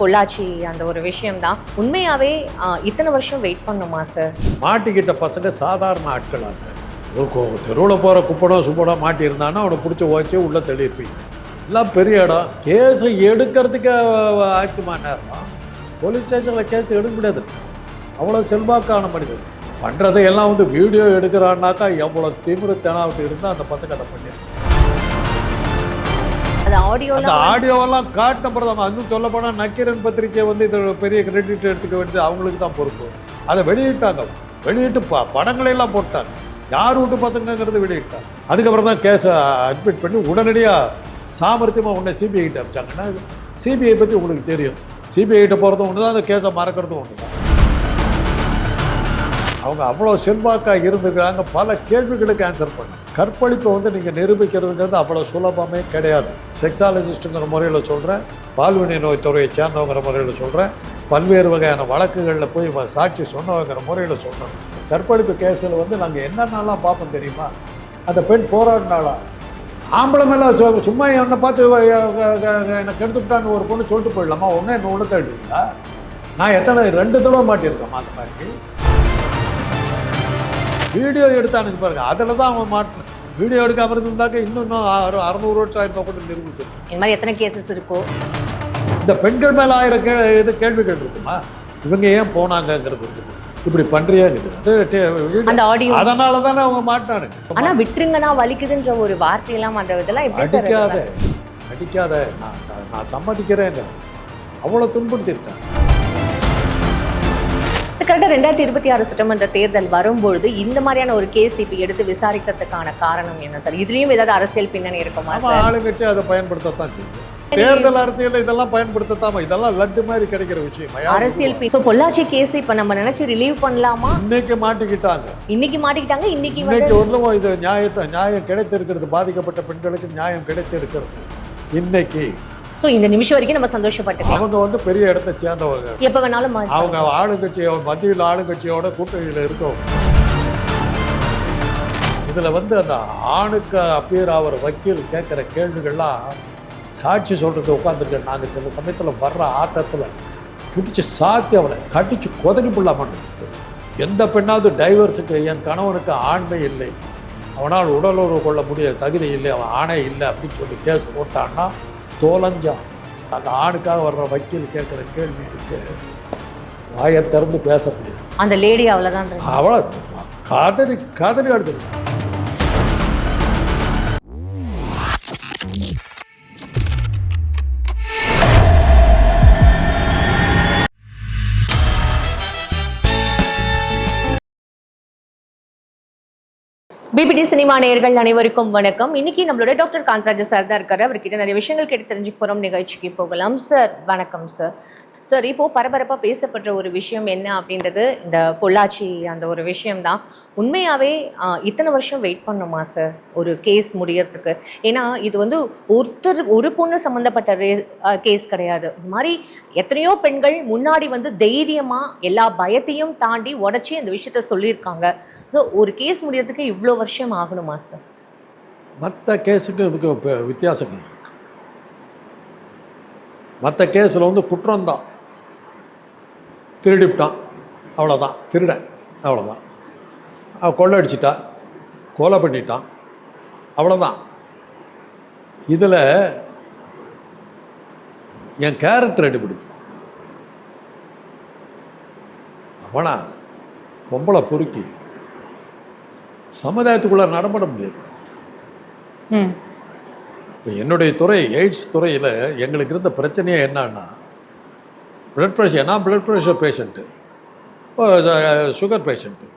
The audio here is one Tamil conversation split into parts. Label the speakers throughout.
Speaker 1: பொள்ளாச்சி அந்த ஒரு விஷயம் தான் உண்மையாவே இத்தனை வருஷம் வெயிட் பண்ணுமா சார்
Speaker 2: மாட்டிக்கிட்ட பசங்க சாதாரண ஆட்களாக இருக்காங்க. ஒரு தெருவில் போகிற குப்படம் சுப்படம் மாட்டி இருந்தான்னா அவனை பிடிச்சி ஓச்சி உள்ளே தள்ளியிருப்பீங்க. எல்லாம் பெரிய இடம். கேஸை எடுக்கிறதுக்கு ஆச்சுமா நேரம்? போலீஸ் ஸ்டேஷனில் கேஸ் எடுக்க முடியாது. அவ்வளோ செல்வாக்கான மனிதன் பண்ணுறதை எல்லாம் வந்து வீடியோ எடுக்கிறான்னாக்கா எவ்வளோ திமிரு தெனாவிட்டு இருந்தால் அந்த பசங்க அதை பண்ணியிருக்கேன்
Speaker 1: அது
Speaker 2: அந்த
Speaker 1: ஆடியோல
Speaker 2: ஆடியோவெல்லாம் காட்டின பிறகு இன்னும் சொல்ல போனால் நக்கீரன் பத்திரிக்கை வந்து இது பெரிய கிரெடிட் எடுத்துக்க வேண்டியது அவங்களுக்கு தான் பொறுப்பு. அதை வெளியிட்டாங்க. வெளியிட்டு ப படங்களை எல்லாம் போட்டாங்க. யார் வீட்டு பசங்கங்கிறது வெளியிட்டாங்க. அதுக்கப்புறம் தான் கேஸை அட்மிட் பண்ணி உடனடியாக சாமர்த்தியமாக உடனே சிபிஐ கிட்ட அனுப்பிச்சாங்கன்னா சிபிஐ பற்றி உங்களுக்கு தெரியும். சிபிஐ கிட்ட போகிறதும் ஒன்று தான் அந்த கேஸை மறக்கிறதும் ஒன்று தான் அவங்க அவ்வளோ செல்வாக்காக இருந்துக்கிறாங்க பல கேள்விகளுக்கு ஆன்சர் பண்ணாங்க கற்பழிப்பை வந்து நீங்கள் நிரூபிக்கிறதுங்கிறது அவ்வளோ சுலபமே கிடையாது. செக்ஸாலஜிஸ்ட்டுங்கிற முறையில் சொல்கிறேன் பால்வினை நோய் துறையை சேர்ந்தவங்கிற முறையில் சொல்கிறேன் பல்வேறு வகையான வழக்குகளில் போய் சாட்சி சொன்னவங்கிற முறையில் சொல்கிறேன் கற்பழிப்பு கேஸில் வந்து நாங்கள் என்னென்னலாம் பார்ப்போம் தெரியுமா? அந்த பெண் போராடினாலா ஆம்பளை மேலே சும்மா என்னை பார்த்து என்னை கெடுத்துட்டான்னு ஒரு பொண்ணு சொல்லிட்டு போயிடலாமா? ஒன்றே என்ன ஒன்று தள்ளிடுவீங்களா நான் எத்தனை ரெண்டு தடவை மாட்டியிருக்கேன் அந்த மாதிரி. வீடியோ எடுத்தானுங்க பாருங்க. அதில் தான் அவன் மாட்டின வீடியோ எடுக்காம இருந்திருந்தாக்க இன்னும் இன்னும் அறு- அறுநூறு வருஷம் ஆயிருந்தா கூட நிரூபிச்சிருக்கும்
Speaker 1: இந்த மாதிரி எத்தனை கேசஸ் இருக்கோ?
Speaker 2: இந்த பெண்கள் மேலே ஆயிரம் கே இது கேள்விகள் இருக்குமா? இவங்க ஏன் போனாங்கங்கிறது இருக்குது. இப்படி டே- video-
Speaker 1: அந்த ஆடியோ
Speaker 2: அதனால தானே அவங்க மாட்டினானுங்க
Speaker 1: ஆனா விட்டுருங்கன்னா வலிக்குதுன்ற ஒரு வார்த்தையெல்லாம் அந்த இதெல்லாம்
Speaker 2: அடிக்காத அடிக்காத. நான் நான் சம்மதிக்கிறேங்க. அவ்வளோ துன்புறுத்திருக்கேன்
Speaker 1: கரெக்டாக ரெண்டாயிரத்தி இருபத்தி ஆறு சட்டமன்ற தேர்தல் வரும்பொழுது இந்த மாதிரியான ஒரு கேஸ் இப்போ எடுத்து விசாரிக்கிறதுக்கான காரணம் என்ன சார்? இதுலயும் ஏதாவது அரசியல் பின்னணி இருக்குமா சார்?
Speaker 2: ஆளுங்கட்சி அதை பயன்படுத்தத்தான் செய்யும் தேர்தல் அரசியல் இதெல்லாம் பயன்படுத்தத்தாம இதெல்லாம் லட்டு மாதிரி கிடைக்கிற விஷயம்?
Speaker 1: அரசியல் so பொள்ளாச்சி கேஸ் இப்ப நம்ம நினைச்சு ரிலீவ் பண்ணலாமா?
Speaker 2: இன்னைக்கு மாட்டிக்கிட்டாங்க.
Speaker 1: இன்னைக்கு மாட்டிக்கிட்டாங்க இன்னைக்கு
Speaker 2: இன்னைக்கு ஒரு இது நியாயத்தை நியாயம் கிடைத்திருக்கிறது பாதிக்கப்பட்ட பெண்களுக்கு நியாயம் கிடைத்திருக்கிறது. இன்னைக்கு
Speaker 1: சோ இந்த நிமிஷம் வரைக்கும் நம்ம சந்தோஷப்பட்டுக்கலாம்.
Speaker 2: அவங்க வந்து பெரிய இடத்தை சேர்ந்தவங்க.
Speaker 1: எப்ப வேணாலும்
Speaker 2: அவங்க ஆளுங்கட்சியோட மத்தியில் ஆளுங்கட்சியோட கூட்டணியில் இருக்கவங்க இதில் வந்து அந்த ஆணுக்கு அப்பியர் ஆகிற வக்கீல் கேட்குற கேள்விகள்லாம் சாட்சி சொல்கிறது உட்காந்துருக்க நாங்கள் சில சமயத்தில் வர்ற ஆட்டத்தில் பிடிச்சி சாத்தி அவனை கடிச்சு கொதறி புள்ளாம எந்த பெண்ணாவது டைவர்ஸுக்கு என் கணவனுக்கு ஆண்மை இல்லை. அவனால் உடலுறவு கொள்ள முடிய தகுதி இல்லை அவன் ஆணை இல்லை அப்படின்னு சொல்லி கேஸ் போட்டான்னா தோலஞ்சான் அந்த ஆணுக்காக வர்ற வக்கீல் கேட்குற கேள்வி இருக்கு. வாயை திறந்து பேச முடியாது.
Speaker 1: அந்த லேடி அவ்வளவுதான் இருக்கு.
Speaker 2: அவ்வளோ கதறி கதறி எடுத்துருக்கு
Speaker 1: பிபிடி சினிமா நேயர்கள் அனைவருக்கும் வணக்கம். இன்னைக்கு நம்மளோட டாக்டர் காந்தராஜ சார் தான் இருக்காரு. அவர்கிட்ட நிறைய விஷயங்கள் கேட்டு தெரிஞ்சுக்க போறோம். நிகழ்ச்சிக்கு போகலாம். சார் வணக்கம் சார் சார் இப்போ பரபரப்பா பேசப்பட்ட ஒரு விஷயம் என்ன அப்படின்றது இந்த பொள்ளாச்சி அந்த ஒரு விஷயம் தான் உண்மையாகவே இத்தனை வருஷம் வெயிட் பண்ணுமா சார் ஒரு கேஸ் முடியறதுக்கு. ஏன்னா இது வந்து ஒருத்தர் ஒரு பொண்ணு சம்மந்தப்பட்ட ரே கேஸ் கிடையாது. இது மாதிரி எத்தனையோ பெண்கள் முன்னாடி வந்து தைரியமாக எல்லா பயத்தையும் தாண்டி உடச்சி அந்த விஷயத்த சொல்லியிருக்காங்க. ஸோ ஒரு கேஸ் முடியறதுக்கு இவ்வளோ வருஷம் ஆகணுமா சார்
Speaker 2: மற்ற கேஸுக்கு இதுக்கு வித்தியாசம் மற்ற கேஸில் வந்து குற்றம்தான் திருடிவிட்டான். அவ்வளோதான் திருடன். அவ்வளோதான் அவன் கொள்ளடிச்சிட்டா கொலை பண்ணிட்டான். அவ்வளோதான் இதில் என் கேரக்டர் அடிபிடிச்சு அவனா பொம்பளை பொறுக்கி சமுதாயத்துக்குள்ளே நடமாட முடியாது. இப்போ என்னுடைய துறை எய்ட்ஸ் துறையில் எங்களுக்கு இருந்த பிரச்சனையே என்னன்னா பிளட் ப்ரெஷர் நான் blood pressure patient sugar patient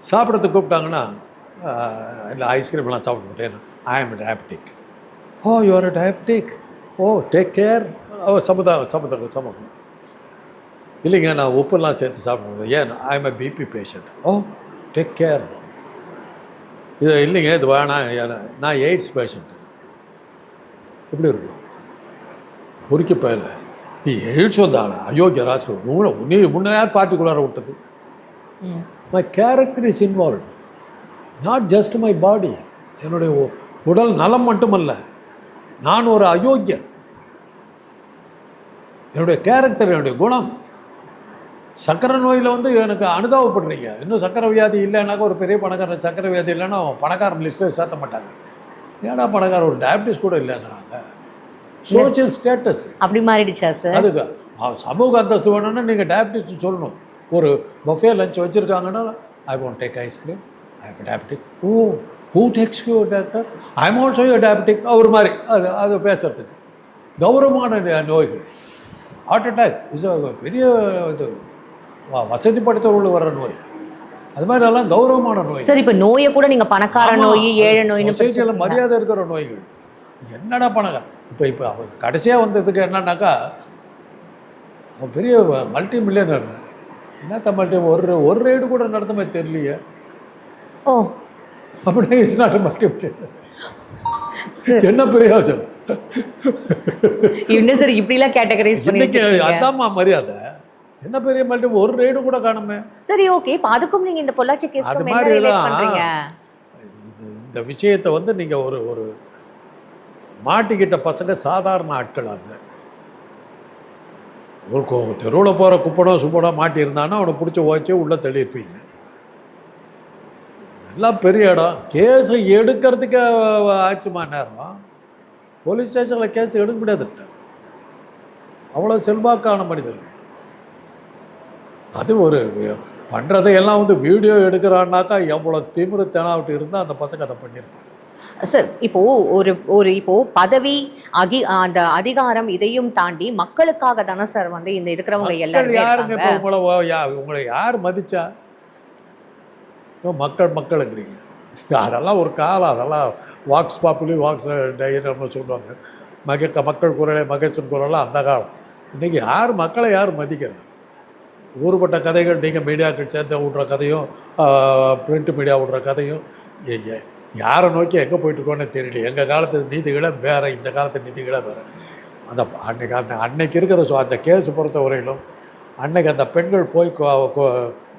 Speaker 2: சாப்பிட்றதுக்கு கூப்பிட்டாங்கன்னா இல்லை ஐஸ்கிரீம்லாம் சாப்பிட மாட்டேன் I am diabetic oh you are diabetic oh take care oh சமுதாயம் சமுதாயம் சமூகம் இல்லைங்க நான் உப்புலாம் சேர்த்து சாப்பிட முடியும் ஏன் I am BP patient oh take care இது இல்லைங்க இது வேணாம் நான் எய்ட்ஸ் பேஷண்ட்டு எப்படி இருக்கும்? பொறுக்கி பயல நீ எய்ட்ஸ் வந்தாளா? அயோக்கிய ராஜ்குமார் உன்னை உன்னை யார் பார்ட்டிக்குள்ளார விட்டது.
Speaker 1: ம்
Speaker 2: character is involved not just my body என்னுடைய உடல் நலம் மட்டுமல்ல நான் ஒரு அயோக்கியன். என்னுடைய கேரக்டர் என்னுடைய குணம். சக்கரை நோயில் வந்து எனக்கு அனுதாபப்படுறீங்க. இன்னும் சக்கரை வியாதி இல்லைன்னாக்கா ஒரு பெரிய பணக்காரன் சக்கரை வியாதி இல்லைன்னா அவன் பணக்காரன் லிஸ்ட்டில் சேர்த்த மாட்டாங்க. ஏன்னா பணக்காரன் ஒரு டயபிட்டிஸ் கூட இல்லைங்கிறாங்க. சோஷியல் ஸ்டேட்டஸ்
Speaker 1: அப்படி மாறிடுச்சா சார்
Speaker 2: அதுக்கு சமூக அந்தஸ்து வேணும்னா நீங்கள் டயபிட்டிஸ் சொல்லணும் ஒரு buffet lunch வச்சுருக்காங்கன்னா I want take ice cream I have diabetic oh who takes you doctor I am also you diabetic அவர் மாதிரி. அது அது பேசுறதுக்கு. கௌரவமான நோய்கள். ஹார்ட் அட்டாக் இஸ் பெரிய இது. வசதி படைத்தவர்களுக்கு வர்ற நோய். அது மாதிரி எல்லாம் கௌரவமான நோய்.
Speaker 1: சார் இப்ப நோயை கூட நீங்க பணக்கார நோய் ஏழை
Speaker 2: அது
Speaker 1: நோய்னு
Speaker 2: society ல
Speaker 1: பிரிச்சிருக்கீங்க.
Speaker 2: மரியாதை இருக்கிற நோய்கள். என்னடா பணங்க இப்போ இப்போ அவன் கடைசியாக வந்ததுக்கு என்னன்னாக்கா பெரிய மல்டி மில்லியனர் என்னத்த மல்டி ஒரு ஒரு ரைடு கூட நடந்த மாதிரி தெரியலையே.
Speaker 1: ஓ.
Speaker 2: அப்படியே it's not multi millionaire
Speaker 1: sir.
Speaker 2: என்ன பிரயோஜனம்?
Speaker 1: என்ன சார் இப்படி எல்லாம் கேட்டகரைஸ் பண்ணி?
Speaker 2: அதாம்மா மரியாதை. என்ன பெரிய மல்டி ஒரு ரைடு கூட காணுமே.
Speaker 1: சரி ஓகே இப்ப அதுக்கும் நீங்க இந்த பொள்ளாச்சி
Speaker 2: அது
Speaker 1: கேஸ்க்கும் என்ன
Speaker 2: மாதிரி இந்த விஷயத்தை வந்து நீங்கள் ஒரு ஒரு மாட்டிக்கிட்ட பசங்க சாதாரண ஆட்கள் அல்ல ஒரு தெருவில் போகிற குப்படம் சுப்படம் மாட்டியிருந்தானா அவனை பிடிச்சி ஓச்சு உள்ளே தள்ளியிருப்பீங்க. எல்லாம் பெரிய இடம். கேஸை எடுக்கிறதுக்கே ஆச்சுமா நேரம். போலீஸ் ஸ்டேஷனில் கேஸ் எடுக்க முடியாதுட்ட அவ்வளோ செல்வாக்கான மனிதர். அது ஒரு பண்ணுறதையெல்லாம் வந்து வீடியோ எடுக்கிறான்னாக்கா எவ்வளோ திமிரு தெனாவிட்டு இருந்தால் அந்த பசங்க அதை பண்ணியிருப்பாங்க.
Speaker 1: சார் இப்போ ஒரு ஒரு இப்போ பதவி அகி அந்த அதிகாரம் இதையும் தாண்டி மக்களுக்காக தானே சார் வந்து இந்த இருக்கிறவங்க எல்லாருமே
Speaker 2: யாருங்க
Speaker 1: இருக்காங்க?
Speaker 2: இப்போ உங்களை ஓ- யா- உங்களை யார் மதிச்சா? இப்போ மக்கள் மக்களுங்கிறீங்க. அதெல்லாம் ஒரு காலம் அதெல்லாம் வாக்ஸ் பாப்புலி வாக்ஸ் டைன்னு சொல்லுவாங்க. மக மக்கள் குரலை மகேசன் குரலாம் அந்த காலம். இன்றைக்கி யார் மக்களை யார் மதிக்கிறாங்க? ஊறுபட்ட கதைகள் நீங்கள் மீடியாக்கள் சேர்ந்து விட்ற கதையும் பிரிண்ட் மீடியா விட்ற கதையும் எ- எ- யாரை நோக்கி எங்கே போயிட்டுருக்கோன்னு தெரியல. எங்கள் காலத்து நீதிகளை வேறு இந்த காலத்து நீதிகளை வேறு. அந்த அன்னைக்கு அந்த அன்னைக்கு இருக்கிற ஸோ அந்த கேஸ் பொறுத்த வரையிலும் அன்னைக்கு அந்த பெண்கள் போய்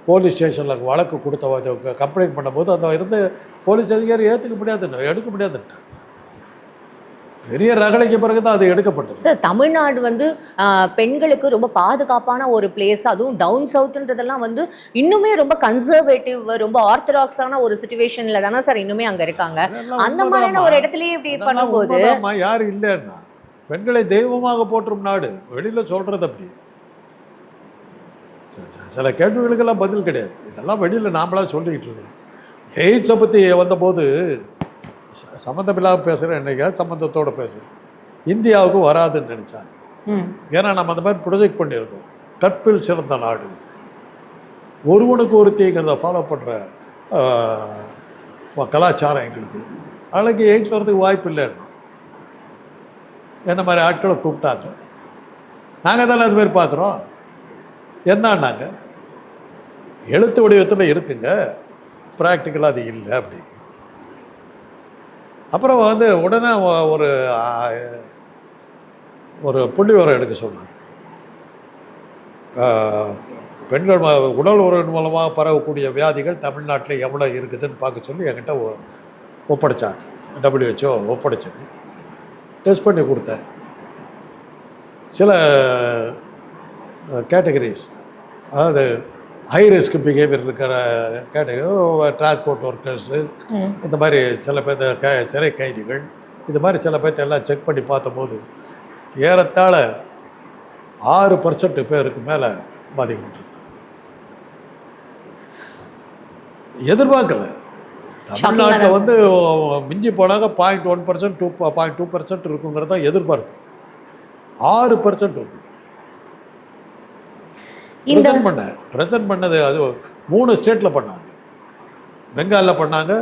Speaker 2: போலீஸ் ஸ்டேஷனில் வழக்கு கொடுத்த கம்ப்ளைண்ட் பண்ணும்போது அந்த இருந்து போலீஸ் அதிகாரி ஏற்றுக்க முடியாதுன்னு எடுக்க முடியாதுன்ட்டு பெரிய ரகளைக்கு பிறகு தான் அது எடுக்கப்பட்டது.
Speaker 1: சார் தமிழ்நாடு வந்து பெண்களுக்கு ரொம்ப பாதுகாப்பான ஒரு பிளேஸ் அதுவும் டவுன் சவுத்ன்றதெல்லாம் வந்து இன்னுமே ரொம்ப கன்சர்வேட்டிவ் ரொம்ப ஆர்த்தடாக்ஸான ஒரு சுச்சுவேஷன்ல தானே சார் இன்னுமே அங்க இருக்காங்க. அந்த மாதிரியான. ஒரு இடத்துலயே இப்படி பண்ணும்போது
Speaker 2: யாரும் இல்லைன்னா பெண்களை தெய்வமாக போற்றும் நாடு. வெளியில் சொல்கிறது அப்படி. சில கேள்விகளுக்கெல்லாம் பதில் கிடையாது. இதெல்லாம் வெளியில் நாமளா சொல்லிக்கிட்டு இருக்கிறோம். எய்ட்ஸை பற்றி வந்தபோது ச- சம்மந்தமில்லாம பேசுகிறேன் என்னைக்காவது சம்மந்தத்தோடு பேசுகிறேன் இந்தியாவுக்கு வராதுன்னு நினச்சாங்க. ஏன்னா நம்ம அந்த மாதிரி ப்ரொஜெக்ட் பண்ணியிருந்தோம். கற்பில் சிறந்த நாடு. ஒருவனுக்கு ஒருத்திங்கிறத ஃபாலோ பண்ணுற கலாச்சாரம் எங்களுக்கு. நாளைக்கு எய்ட்ஸ் வர்றதுக்கு வாய்ப்பு இல்லைன்னா என்ன மாதிரி ஆட்களை கூப்பிட்டாங்க. நாங்கள் தானே அது மாதிரி பார்க்குறோம். என்னன்னாங்க? எழுத்து வடிவத்தில் இருக்குங்க. ப்ராக்டிக்கலாக அது இல்லை அப்படி அப்புறம் வந்து உடனே ஒரு ஒரு புள்ளி உரம் எடுக்க சொன்னாங்க. பெண்கள் உடல் உறவின் மூலமாக பரவக்கூடிய வியாதிகள் தமிழ்நாட்டில் எவ்வளோ இருக்குதுன்னு பார்க்க சொல்லி என்கிட்ட ஒ- ஒப்படைச்சாங்க. டபிள்யூஹெச்ஓ ஒப்படைச்சது. டெஸ்ட் பண்ணி கொடுத்தேன். சில கேட்டகரிஸ் அதாவது ஹை ரிஸ்க் பிஹேவியர் இருக்கிற கேட்டகரி டிரான்ஸ்போர்ட் ஒர்க்கர்ஸு. இந்த மாதிரி சில பேர்த்த க சிறை கைதிகள் இது மாதிரி சில பேர்த்த எல்லாம் செக் பண்ணி பார்த்தபோது ஏறத்தாழ ஆறு பர்சன்ட் பேருக்கு மேலே பாதிக்கப்பட்டிருந்தாங்க எதிர்பார்க்கல. தமிழ்நாட்டில் வந்து மிஞ்சி போனாங்க point one percent two point two percent இருக்குங்கிறது தான் எதிர்பார்ப்பு. ஆறு பர்சன்ட்
Speaker 1: இந்த
Speaker 2: ப்ரெசென்ட் பண்ணேன் ப்ரெசென்ட் பண்ணது அது மூணு ஸ்டேட்டில் பண்ணாங்க. பெங்காலில் பண்ணாங்க